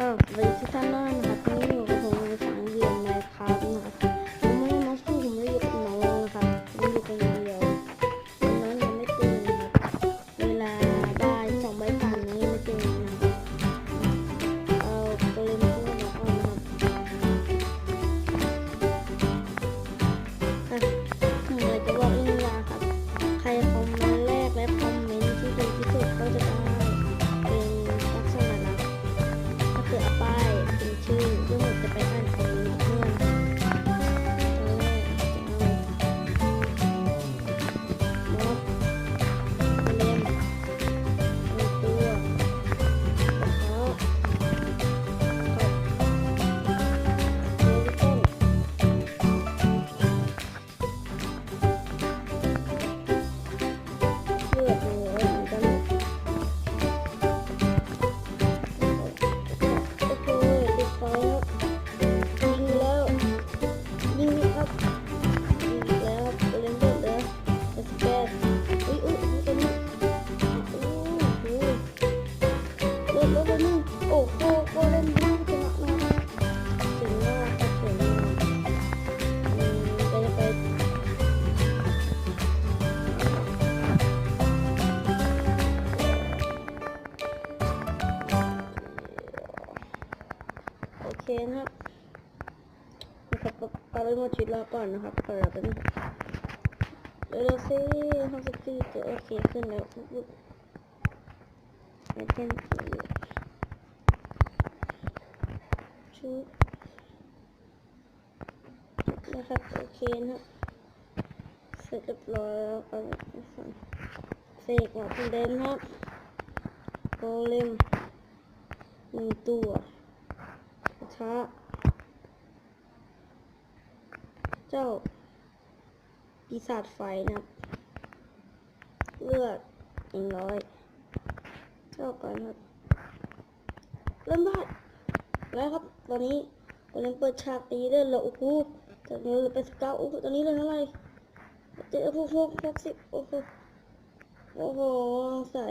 ก็สวัสดีทุ เคนะครับนะครับปาไปหมดชุดแล้วก่อนนะครับก่อนเราเป็นเร็วๆสิห้องสิบสี่ตัวโอเคขึ้นแล้วปุ๊บไอเทมชุดนะครับโอเคนะครับเสร็จเรียบร้อยแล้วก็เสกหัวเป็นเดนครับโกเลมหนึ่งตัว กระทะเจ้า ปีศาจไฟนะครับเลือดหนึ่งร้อยเท่ากันครับเริ่มได้แล้วครับ ตอนนี้กำลังเปิดฉากตีเลือดแล้วโอ้โหตอนนี้เราเป็นสเกาโอ้โหตอนนี้เลยเท่าไหร่เจ็ดหกหกหกสิบโอ้โหโอ้โหใส่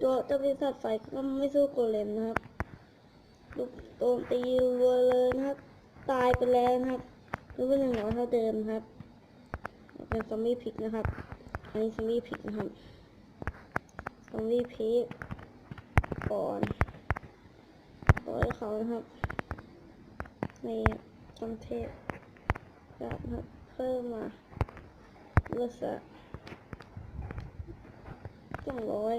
ตัวเจ้าปีศาจไฟก็ไม่สู้โกเลมนะครับ โตมตีรัวเลยนะครับ ตายไปแล้วนะครับรู้ว่าหนึ่งร้อยเท่าเดิมครับ เป็นซอมบี้พิกนะครับ อันนี้ซอมบี้พิกนะครับ ซอมบี้พิกก่อนต่อยเขานะครับ ในคอนเทปนะครับเพิ่มมาเลือดสะสองร้อย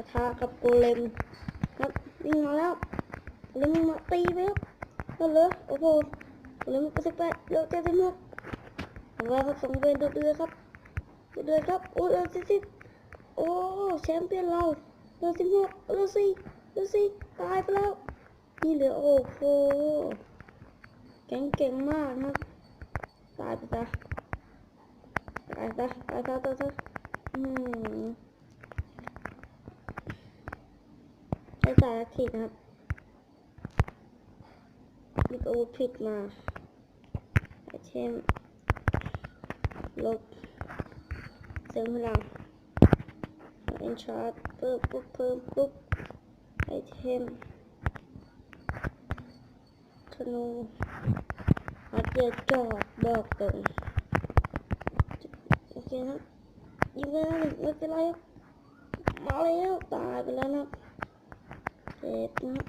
กระทะกับโกเลมครับวิ่งมาแล้วโกเลมวิ่งมาตีไปครับนั่นเลยโอ้โหโกเลมก็สิบแปดเร็วเจ็ดสิบหกเอาไว้ครับสองเวนดุเดือดครับดุเดือดครับโอ้ยเร็วสิบสิบโอ้แชมเปี้ยนเราเร็วสิบหกเร็วสี่เร็วสี่ตายไปแล้วนี่เหลือโอ้โหแก่งเก่งมากนะครับตายไปซะตายซะตายซะตายซะอืม ใช้สารถิดนะครับหยิบอาวุธผิดมาไอเทมลบเสริมพลังเอนชาร์ตเพิ่มปุ๊บเพิ่มปุ๊บไอเทมธนูอาจจะจอดบอกตรงโอเคนะยิงไปแล้วหนึ่งไม่เป็นไรมาแล้วตายไปแล้วนะ เจ็บนะ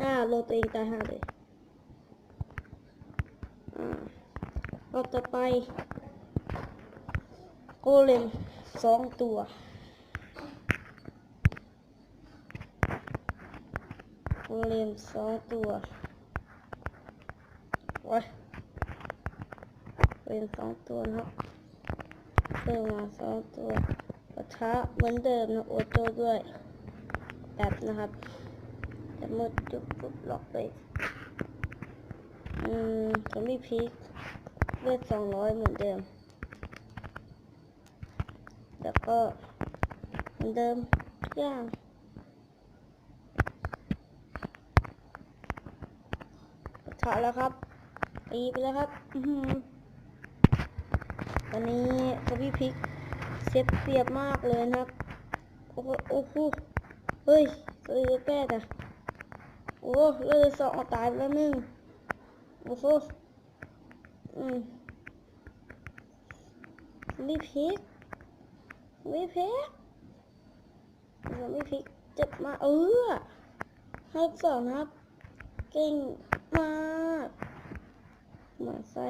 อ่าโลตัวเองตายห่าเลยอ่ารอบต่อไป โกเลมสองตัวโกเลมสองตัวโอ้ยเป็นสองตัวนะครับเพิ่มมาสองตัวกระทะเหมือนเดิมนะโอโจด้วย แบบนะครับจะมืดจุดปุ๊บล็อกไปอืมจะมีพีคเลือดสองร้อยเหมือนเดิม แล้วก็เหมือนเดิมทุกอย่างกระทะแล้วครับตีไปแล้วครับอือหือวันนี้กระพี่พิกเสียบเปียบมากเลยนะครับ โอ้โห เฮ้ยตัวเหลือแปดอะโอ้เหลือดสองตายไปแล้วหนึ่งโอ้โหอืมมีพริกมีพริกแล้วมีพริกจ็บมาเออให้สองนะครับ เก่งมากมาไส้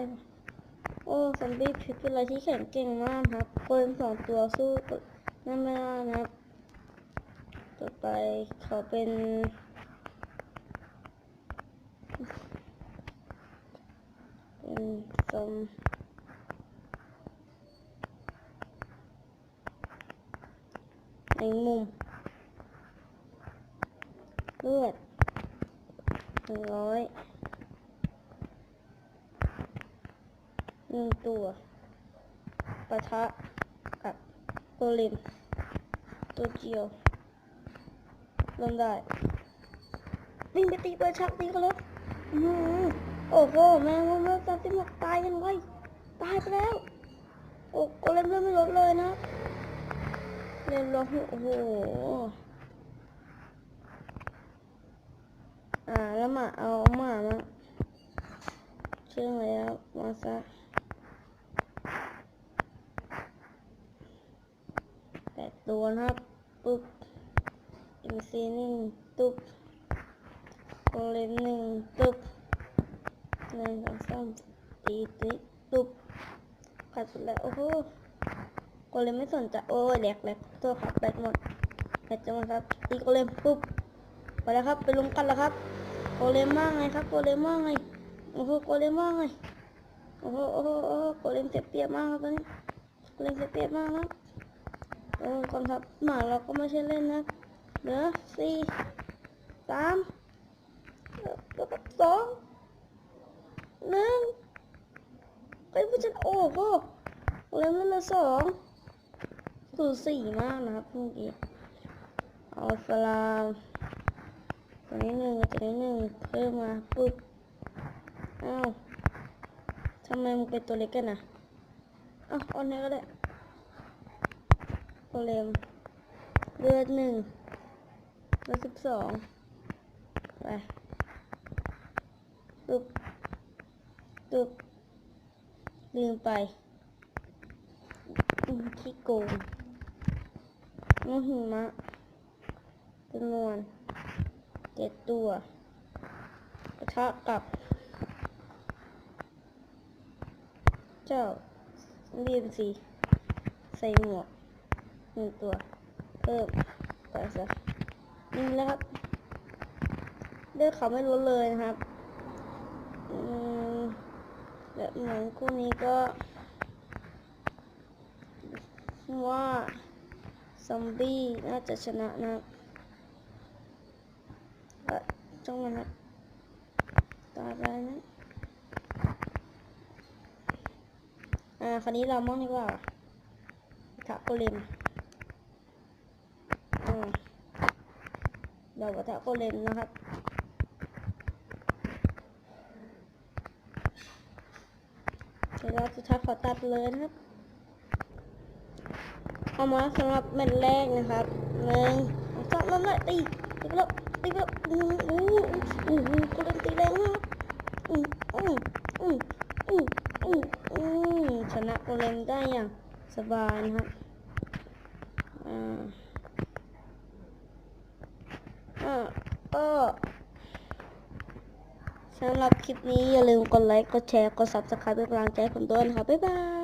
โอ้ซอมบี้พิกเป็นอะไรที่แข็งเก่งมากครับคนสองตัวสู้นั่นไม่ได้นะครับ ต่อไปเขาเป็น เป็นซอมแมงมุมเลือดหนึ่งร้อยหนึ่งตัวปะทะกับโกเลมตัวเดียว เริ่มได้วิ่งไปตีเปิดชักตีกันเลยอื้อหือโอ้โหแมงมุมเริ่มจับตีหมวกตายยังไงตายไปแล้ว โอ้โกเลมเริ่มไม่ลดเลยนะเล่นร้องโอ้โหอ่าแล้วมาเอาหมามาเชื่องแล้วมาซะแปดตัวนะครับปึ๊บ อินซีหนึ่งตุ๊บโกเลมหนึ่งตุ๊บหนึ่งสองสามตีตีตุ๊บขาดสุดแล้วโอ้โหกเลมไม่สนใจโอ้ยแหลกแหลกตัวขาดแบตหมดแบตจะหมดครับตีโกเลมปุ๊บไปแล้วครับไปลงกันแล้วครับโกเลมมากไงครับโกเลมมากไงโอ้โหโกเลมมากไงโอ้โหโอ้โหโอ้โหโกเลมเสียเปรียบมากครับตอนนี้โกเลมเสียเปรียบมากนะโอ้กองทัพหมาเราก็ไม่ใช่เล่นนะ เหลือสี่สามแล้วก็สองหนึ่งเฮ้ยผู้จัดโอ้โหเล่นเหลือสองสูสี่มากนะครับเมื่อกี้เอาสลามตัวนี้หนึ่งตัวนี้หนึ่งเพิ่มมาปุ๊บอ้าวทำไมมันเป็นตัวเล็กกันนะเอ้าวเอาไหนก็ได้โปรเลมเลือดหนึ่ง ร้อยสิบสองไปตึบตึบลืมไปอืมขี้โกงน้องหิมะจำนวนเจ็ดตัวปะทะกับ เจ้าเรียนสีใส่หมวกหนึ่งตัว เพิ่มไปซะ นี่แล้วครับเลือดเขาไม่ลดเลยนะครับแบบเหมือนคู่นี้ก็ว่าซอมบี้น่าจะชนะนะครับเจ้องมันครับตายไปนะอ่า คราวนี้เรามองดีกว่าทักโกเลมอ่า ดอกกระทะโกเลมนะครับเดี๋ยวเราจะทักขอตัดเลยนะครับ เอามาสำหรับแมตช์แรกนะครับหนึ่งสองสามเลยตีตีไปแล้วตีไปแล้วอู้หูอู้หูโกเลมตีแรงมากอืมอืมอืมอืมอืมอืมชนะโกเลมได้อย่างสบายนะครับอ่า อ่าก็สำหรับคลิปนี้อย่าลืมกดไลค์ กดแชร์ กด subscribe เป็นกำลังใจให้ผมด้วยนะครับ บ๊ายบาย